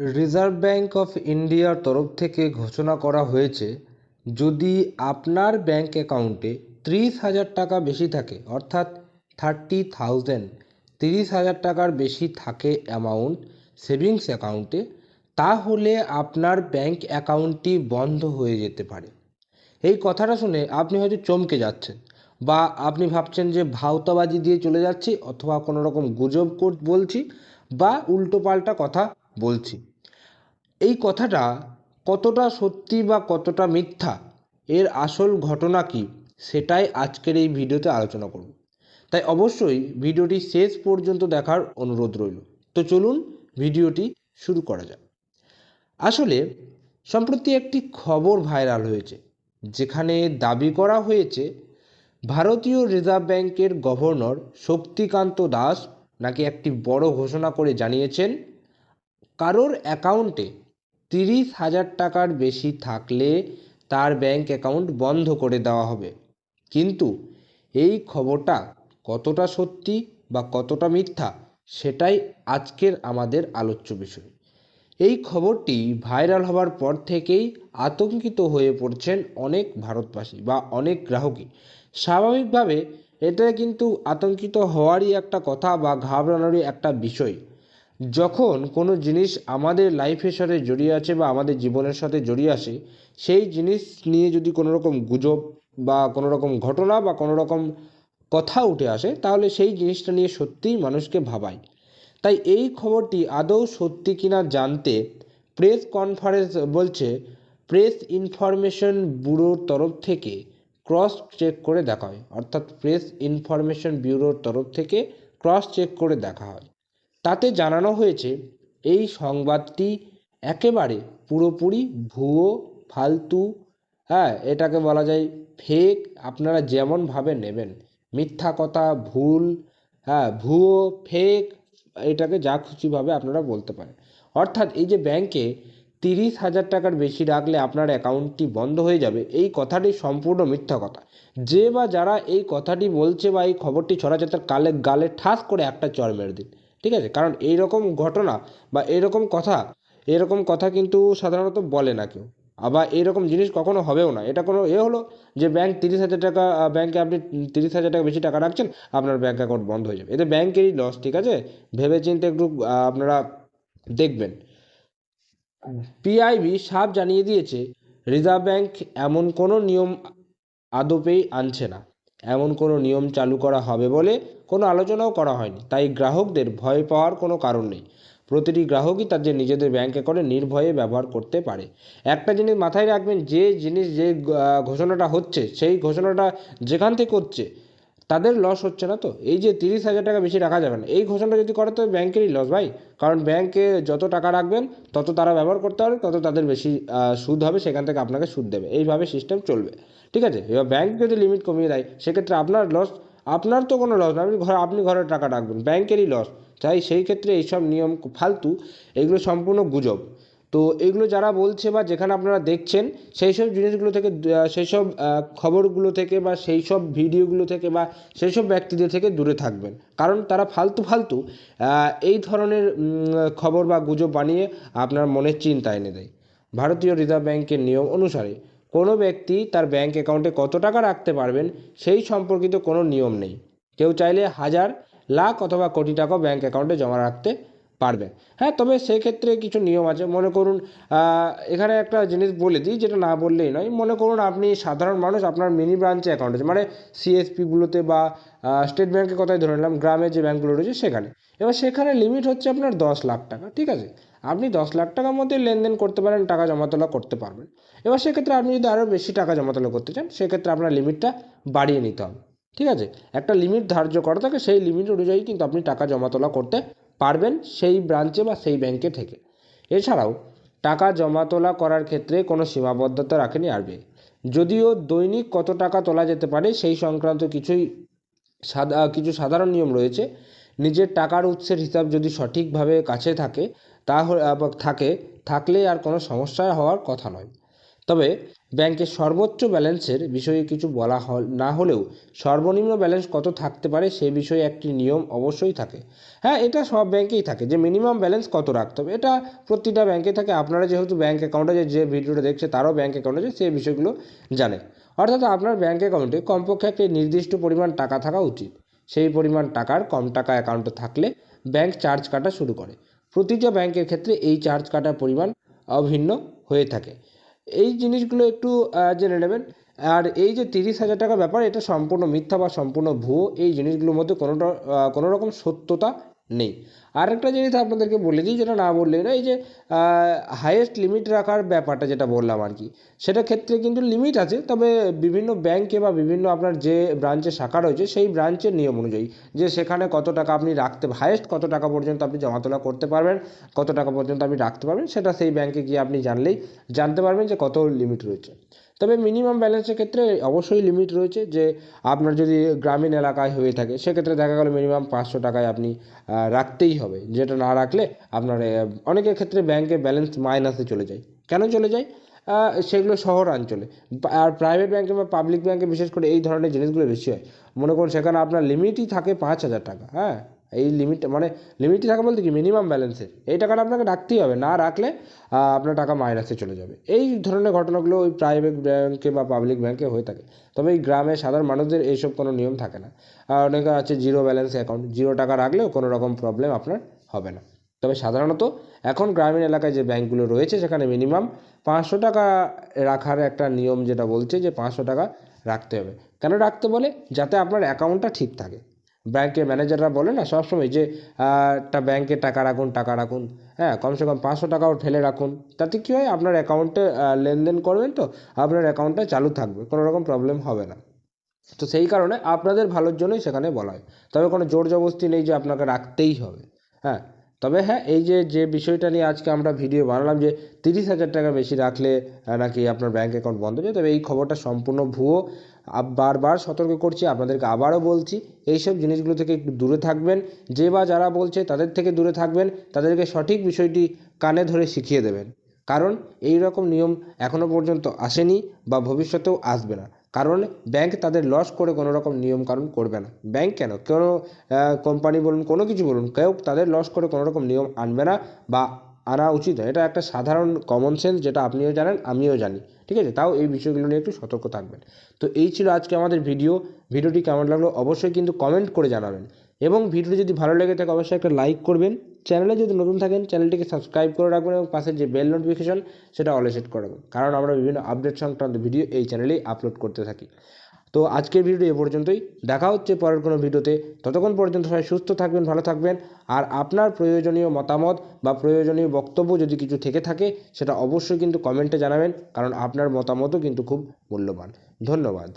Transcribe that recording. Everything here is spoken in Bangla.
রিজার্ভ ব্যাঙ্ক অফ ইন্ডিয়ার তরফ থেকে ঘোষণা করা হয়েছে, যদি আপনার ব্যাঙ্ক অ্যাকাউন্টে ত্রিশ হাজার টাকা বেশি থাকে, অর্থাৎ থার্টি থাউজেন্ড, তিরিশ হাজার টাকার বেশি থাকে অ্যামাউন্ট সেভিংস অ্যাকাউন্টে তাহলে আপনার ব্যাঙ্ক অ্যাকাউন্টটি বন্ধ হয়ে যেতে পারে। এই কথাটা শুনে আপনি হয়তো চমকে যাচ্ছেন বা আপনি ভাবছেন যে ভাওতাবাজি দিয়ে চলে যাচ্ছি অথবা কোনো রকম গুজব বলছি বা উল্টোপাল্টা কথা বলছি। এই কথাটা কতটা সত্যি বা কতটা মিথ্যা? এর আসল ঘটনা কী? সেটাই আজকের এই ভিডিওতে আলোচনা করব। তাই অবশ্যই ভিডিওটি শেষ পর্যন্ত দেখার অনুরোধ রইল। তো চলুন ভিডিওটি শুরু করা যাক। আসলে সম্প্রতি একটি খবর ভাইরাল হয়েছে, যেখানে দাবি করা হয়েছে ভারতীয় রিজার্ভ ব্যাংকের গভর্নর শক্তিকান্ত দাস নাকি একটি বড় ঘোষণা করে জানিয়েছেন, কারোর অ্যাকাউন্টে তিরিশ হাজার টাকার বেশি থাকলে তার ব্যাঙ্ক অ্যাকাউন্ট বন্ধ করে দেওয়া হবে। কিন্তু এই খবরটা কতটা সত্যি বা কতটা মিথ্যা সেটাই আজকের আমাদের আলোচ্য বিষয়। এই খবরটি ভাইরাল হওয়ার পর থেকেই আতঙ্কিত হয়ে পড়ছেন অনেক ভারতবাসী বা অনেক গ্রাহকই। স্বাভাবিকভাবে এটা কিন্তু আতঙ্কিত হওয়ারই একটা কথা বা ঘাবড়ানোরই একটা বিষয় যখন কোনো জিনিস আমাদের লাইফের সাথে জড়িয়ে আছে বা আমাদের জীবনের সাথে জড়িয়ে আসে সেই জিনিস নিয়ে যদি কোনো রকম গুজব বা কোনো রকম ঘটনা বা কোনো রকম কথা উঠে আসে, তাহলে সেই জিনিসটা নিয়ে সত্যিই মানুষকে ভাবায়। তাই এই খবরটি আদৌ সত্যি কিনা জানতে প্রেস কনফারেন্স বলছে, প্রেস ইনফরমেশন ব্যুরোর তরফ থেকে ক্রস চেক করে দেখা হয়। অর্থাৎ প্রেস ইনফরমেশন ব্যুরোর তরফ থেকে ক্রস চেক করে দেখা হয়। তাতে জানানো হয়েছে, এই সংবাদটি একেবারে পুরোপুরি ভুয়ো, ফালতু হ্যাঁ এটাকে বলা যায় ফেক আপনারা যেমনভাবে নেবেন। মিথ্যা কথা, ভুল হ্যাঁ ভুয়ো ফেক এটাকে যা খুশিভাবে আপনারা বলতে পারেন। অর্থাৎ এই যে ব্যাংকে তিরিশ হাজার টাকার বেশি রাখলে আপনার অ্যাকাউন্টটি বন্ধ হয়ে যাবে, এই কথাটি সম্পূর্ণ মিথ্যা কথা। যে বা যারা এই কথাটি বলছে বা এই খবরটি ছড়াচ্ছে, তার কালে গালে ঠাস করে একটা চর মেরে দিন। ঠিক আছে? কারণ এই রকম ঘটনা বা এরকম কথা এরকম কথা কিন্তু সাধারণত বলে না কেউ। আবার এরকম জিনিস কখনো হবেও না। এটা কোনো এ হলো যে ব্যাংক তিরিশ হাজার টাকা ব্যাংকে আপনি তিরিশ হাজার টাকা বেশি টাকা রাখছেন, আপনার ব্যাংক অ্যাকাউন্ট বন্ধ হয়ে যাবে। এতে ব্যাংকেরই লস ঠিক আছে? ভেবে চিন্তে একটু আপনারা দেখবেন। পিআইবি সাফ জানিয়ে দিয়েছে রিজার্ভ ব্যাংক এমন কোনো নিয়ম আদপেই আনছে না। এমন কোনো নিয়ম চালু করা হবে বলে কোনো আলোচনাও করা হয়নি। তাই গ্রাহকদের ভয় পাওয়ার কোনো কারণ নেই। প্রতিটি গ্রাহকই তাদের নিজেদের ব্যাঙ্ক অ্যাকাউন্টে নির্ভয়ে ব্যবহার করতে পারে। একটা জিনিস মাথায় রাখবেন, যে জিনিস যে ঘোষণাটা হচ্ছে, সেই ঘোষণাটা যেখান থেকে হচ্ছে তাদের লস হচ্ছে না তো? এই যে তিরিশ হাজার টাকা বেশি রাখা যাবে না। এই ঘোষণাটা যদি করে তো ব্যাংকেরই লস ভাই। কারণ ব্যাংকে যত টাকা রাখবেন, তত তারা ব্যবহার করতে পারবে, তত তাদের বেশি সুদ হবে, সেখান থেকে আপনাকে সুদ দেবে। এইভাবে সিস্টেম চলবে। ঠিক আছে? এবার ব্যাংক যদি লিমিট কমিয়ে দেয়, সেক্ষেত্রে আপনার লস আপনার তো কোনো লস না। আপনি ঘরে আপনি ঘরে টাকা রাখবেন, ব্যাংকেরই লস তাই সেই ক্ষেত্রে এইসব নিয়ম ফালতু, এগুলো সম্পূর্ণ গুজব। তো এগুলো যারা বলছে বা যেখানে আপনারা দেখছেন, সেই সব জিনিসগুলো থেকে সেই সব খবরগুলো থেকে বা সেই সব ভিডিওগুলো থেকে বা সেই সব ব্যক্তিদের থেকে দূরে থাকবেন। কারণ তারা ফালতু ফালতু এই ধরনের খবর বা গুজব বানিয়ে আপনার মনের চিন্তা এনে দেয়। ভারতীয় রিজার্ভ ব্যাংকের নিয়ম অনুসারে, কোনো ব্যক্তি তার ব্যাংক অ্যাকাউন্টে কত টাকা রাখতে পারবেন, সেই সম্পর্কিত কোনো নিয়ম নেই। কেউ চাইলে হাজার, লাখ অথবা কোটি টাকাও ব্যাংক অ্যাকাউন্টে জমা রাখতে পারবে। হ্যাঁ তবে সেক্ষেত্রে কিছু নিয়ম আছে। মনে করুন এখানে একটা জিনিস বলে দিই, যেটা না বললেই নয়। মনে করুন, আপনি সাধারণ মানুষ, আপনার মিনি ব্রাঞ্চে অ্যাকাউন্ট আছে মানে সিএসপিগুলোতে বা স্টেট ব্যাঙ্কের কথাই ধরে নিলাম গ্রামের যে ব্যাঙ্কগুলো রয়েছে সেখানে। এবার সেখানে লিমিট হচ্ছে আপনার দশ লাখ টাকা, ঠিক আছে? আপনি দশ লাখ টাকার মধ্যে লেনদেন করতে পারেন, টাকা জমা তোলা করতে পারবেন। এবার সেক্ষেত্রে আপনি যদি আরও বেশি টাকা জমা তোলা করতে চান, সেক্ষেত্রে আপনার লিমিটটা বাড়িয়ে নিতে হবে, ঠিক আছে? একটা লিমিট ধার্য করা থাকে, সেই লিমিট অনুযায়ী কিন্তু আপনি টাকা জমা তোলা করতে পারবেন সেই ব্রাঞ্চে বা সেই ব্যাংকে থেকে। এছাড়াও, টাকা জমা তোলা করার ক্ষেত্রে কোনো সীমাবদ্ধতা রাখেনি আরবিআই যদিও দৈনিক কত টাকা তোলা যেতে পারে সেই সংক্রান্ত কিছুই সাদা কিছু সাধারণ নিয়ম রয়েছে। নিজের টাকার উৎসের হিসাব যদি সঠিকভাবে কাছে থাকে তাহলে থাকে, থাকলে আর কোনো সমস্যা হওয়ার কথা নয়। তবে ব্যাংকের সর্বোচ্চ ব্যালেন্সের বিষয়ে কিছু বলা না হলেও সর্বনিম্ন ব্যালেন্স কত থাকতে পারে সে বিষয়ে একটি নিয়ম অবশ্যই থাকে। হ্যাঁ এটা সব ব্যাংকেই থাকে। যে মিনিমাম ব্যালেন্স কত রাখতে হবে, এটা প্রতিটা ব্যাংকে থাকে। আপনারা যেহেতু ব্যাংক অ্যাকাউন্টে যে যে ভিডিওটা দেখছে, তারও ব্যাংক অ্যাকাউন্টে আছে সেই বিষয়গুলো জানে। অর্থাৎ আপনার ব্যাংক অ্যাকাউন্টে কমপক্ষে একটি নির্দিষ্ট পরিমাণ টাকা থাকা উচিত। সেই পরিমাণ টাকার কম টাকা অ্যাকাউন্টে থাকলে ব্যাংক চার্জ কাটা শুরু করে। প্রতিটা ব্যাংকের ক্ষেত্রে এই চার্জ কাটার পরিমাণ অভিন্ন হয়ে থাকে। এই জিনিসগুলো একটু জেনে নেবেন। আর এই যে তিরিশ হাজার টাকার ব্যাপার, এটা সম্পূর্ণ মিথ্যা বা সম্পূর্ণ ভুয়ো, এই জিনিসগুলোর মধ্যে কোনোটা কোনো রকম সত্যতা নেই। আরেকটা জিনিস আপনাদেরকে বলে দিই, যেটা না বললে না এই যে হাইয়েস্ট লিমিট রাখার ব্যাপারটা যেটা বললাম আর কি, সেটা ক্ষেত্রে কিন্তু লিমিট আছে, তবে বিভিন্ন ব্যাংকে বা বিভিন্ন আপনার যে ব্রাঞ্চে শাখা রয়েছে, সেই ব্রাঞ্চের নিয়ম অনুযায়ী যে সেখানে কত টাকা আপনি রাখতে হাইয়েস্ট কত টাকা পর্যন্ত আপনি জমা তোলা করতে পারবেন, কত টাকা পর্যন্ত আপনি রাখতে পারবেন, সেটা সেই ব্যাংকে গিয়ে আপনি জানলেই, জানতে পারবেন যে কত লিমিট রয়েছে। তবে মিনিমাম ব্যালেন্সের ক্ষেত্রে অবশ্যই লিমিট রয়েছে যে আপনার যদি গ্রামীণ এলাকায় হয়ে থাকে, সেক্ষেত্রে দেখা গেলো মিনিমাম পাঁচশো টাকায় আপনি রাখতেই হবে। যেটা না রাখলে আপনার অনেকের ক্ষেত্রে ব্যাংকে ব্যালেন্স মাইনাসে চলে যায়। কেন চলে যায়? সেগুলো শহরাঞ্চলে। আর প্রাইভেট ব্যাংকে বা পাবলিক ব্যাংকে বিশেষ করে এই ধরনের জিনিসগুলো বেশি হয়। মনে করুন সেখানে আপনার লিমিটই থাকে পাঁচ হাজার টাকা হ্যাঁ? এই লিমিট মানে লিমিটই থাকে বলতে কি মিনিমাম ব্যালেন্সের এই টাকাটা আপনাকে রাখতেই হবে, না রাখলে আপনার টাকা মাইনাসে চলে যাবে। এই ধরনের ঘটনাগুলো ওই প্রাইভেট ব্যাংকে বা পাবলিক ব্যাংকে হয়ে থাকে। তবে এই গ্রামে সাধারণ মানুষদের এইসব কোনো নিয়ম থাকে না। আর অনেকে আছে জিরো ব্যালেন্স অ্যাকাউন্ট জিরো টাকা রাখলেও কোনো রকম প্রবলেম আপনার হবে না। তবে সাধারণত এখন গ্রামীণ এলাকায় যে ব্যাঙ্কগুলো রয়েছে, সেখানে মিনিমাম পাঁচশো টাকা রাখার একটা নিয়ম যেটা বলছে যে পাঁচশো টাকা রাখতে হবে। কেন রাখতে বলে? যাতে আপনার অ্যাকাউন্টটা ঠিক থাকে। ব্যাংকের ম্যানেজাররা বলে না, সবসময় যে একটা ব্যাংকে টাকা রাখুন টাকা রাখুন। হ্যাঁ কমসে কম পাঁচশো টাকাও ঠেলে রাখুন। তাতে কী হয়, আপনার অ্যাকাউন্টে লেনদেন করবেন তো, আপনার অ্যাকাউন্টটা চালু থাকবে, কোনো রকম প্রবলেম হবে না। তো সেই কারণে আপনাদের ভালোর জন্যই সেখানে বলা হয়। তবে কোনো জোর জবরদস্তি নেই যে আপনাকে রাখতেই হবে। হ্যাঁ তবে হ্যাঁ এই যে যে বিষয়টা নিয়ে আজকে আমরা ভিডিও বানালাম যে, তিরিশ হাজার টাকা বেশি রাখলে নাকি আপনার ব্যাঙ্ক অ্যাকাউন্ট বন্ধ হয়ে তবে এই খবরটা সম্পূর্ণ ভুয়ো। বারবার সতর্ক করছি, আপনাদেরকে আবারও বলছি, এইসব জিনিসগুলো থেকে একটু দূরে থাকবেন, যে বা যারা বলছে তাদের থেকে দূরে থাকবেন, তাদেরকে সঠিক বিষয়টি কানে ধরে শিখিয়ে দেবেন। কারণ এই রকম নিয়ম এখনও পর্যন্ত আসেনি বা ভবিষ্যতেও আসবে না। কারণ ব্যাংক তাদের লস করে কোনো রকম নিয়ম কারণ করবে না। ব্যাংক কেন? কোনো কোম্পানি বলুন, কোনো কিছু বলুন, কেউ তাদের লস করে কোনো রকম নিয়ম আনবে না বা আনা উচিত এটা একটা সাধারণ কমন সেন্স যেটা আপনিও জানেন, আমিও জানি। ঠিক আছে? তাও এই বিষয়গুলো নিয়ে একটু সতর্ক থাকবেন। তো এই ছিল আজকে আমাদের ভিডিও। ভিডিওটি কেমন লাগল অবশ্যই কিন্তু কমেন্ট করে জানাবেন। এবং ভিডিওটি যদি ভালো লাগে থাকে অবশ্যই একটা লাইক করবেন। চ্যানেলে যদি নতুন থাকেন, চ্যানেলটিকে সাবস্ক্রাইব করে রাখবেন এবং পাশে যে বেল নোটিফিকেশন সেটা অলে সেট করে রাখবেন। কারণ আমরা বিভিন্ন আপডেট সংক্রান্ত ভিডিও এই চ্যানেলেই আপলোড করতে থাকি। তো আজকের ভিডিও এ পর্যন্তই। দেখা হচ্ছে পরের কোনো ভিডিওতে ততক্ষণ পর্যন্ত সবাই সুস্থ থাকবেন, ভালো থাকবেন। আর আপনার প্রয়োজনীয় মতামত বা প্রয়োজনীয় বক্তব্য যদি কিছু থেকে থাকে, সেটা অবশ্যই কিন্তু কমেন্টে জানাবেন, কারণ আপনার মতামতও কিন্তু খুব মূল্যবান। ধন্যবাদ।